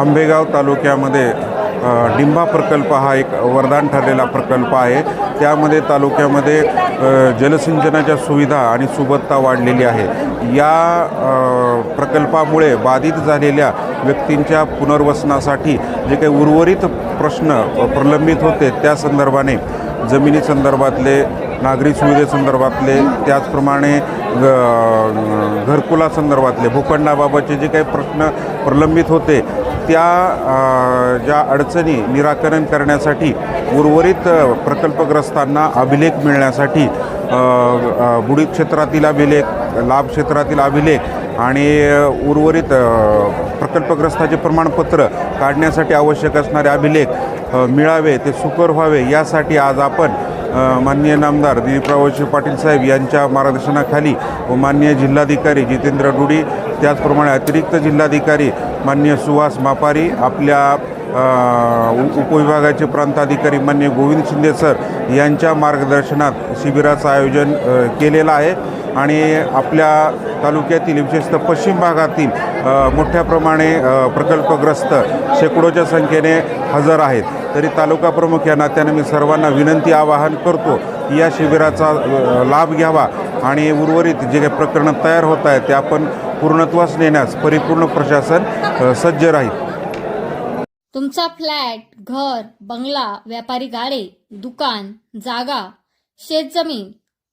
आंबेगाव तालुक्यामध्ये डिंबा प्रकल्प हा एक वरदान ठरलेला प्रकल्प आहे. त्यामध्ये तालुक्यामध्ये जलसिंचनाच्या सुविधा आणि सुबत्ता वाढलेली आहे. या प्रकल्पामुळे बाधित झालेल्या व्यक्तींच्या पुनर्वसनासाठी जे काही उर्वरित प्रश्न प्रलंबित होते त्या संदर्भाने जमिनी संदर्भातले नागरी सुविधेसंदर्भातले त्याचप्रमाणे ग- घरकुलासंदर्भातले भूखंडाबाबतचे जे काही प्रश्न प्रलंबित होते त्या ज्या अडचणी निराकरण करण्यासाठी उर्वरित प्रकल्पग्रस्तांना अभिलेख मिळण्यासाठी बुडीत क्षेत्रातील अभिलेख लाभ क्षेत्रातील अभिलेख आणि उर्वरित प्रकल्पग्रस्ताचे प्रमाणपत्र काढण्यासाठी आवश्यक असणारे अभिलेख मिळावे ते सुकर व्हावे यासाठी आज आपण माननीय नामदार दिलीपरावशी पाटील साहेब यांच्या मार्गदर्शनाखाली व माननीय जिल्हाधिकारी जितेंद्र डुडी त्याचप्रमाणे अतिरिक्त जिल्हाधिकारी माननीय सुहास मापारी आपल्या उपविभागाचे प्रांताधिकारी मान्य गोविंद शिंदे सर यांच्या मार्गदर्शनात शिबिराचं आयोजन केलेलं आहे. आणि आपल्या तालुक्यातील विशेषतः पश्चिम भागातील मोठ्या प्रमाणे प्रकल्पग्रस्त शेकडोच्या संख्येने हजर आहेत. तरी तालुका प्रमुख या नात्याने मी सर्वांना विनंती आवाहन करतो या शिबिराचा लाभ घ्यावा आणि उर्वरित जे काही प्रकरणं तयार होत आहेत ते आपण पूर्णत्वास नेण्यास परिपूर्ण प्रशासन सज्ज राहील. तुमचा फ्लॅट घर बंगला व्यापारी गाडे दुकान जागा शेतजमीन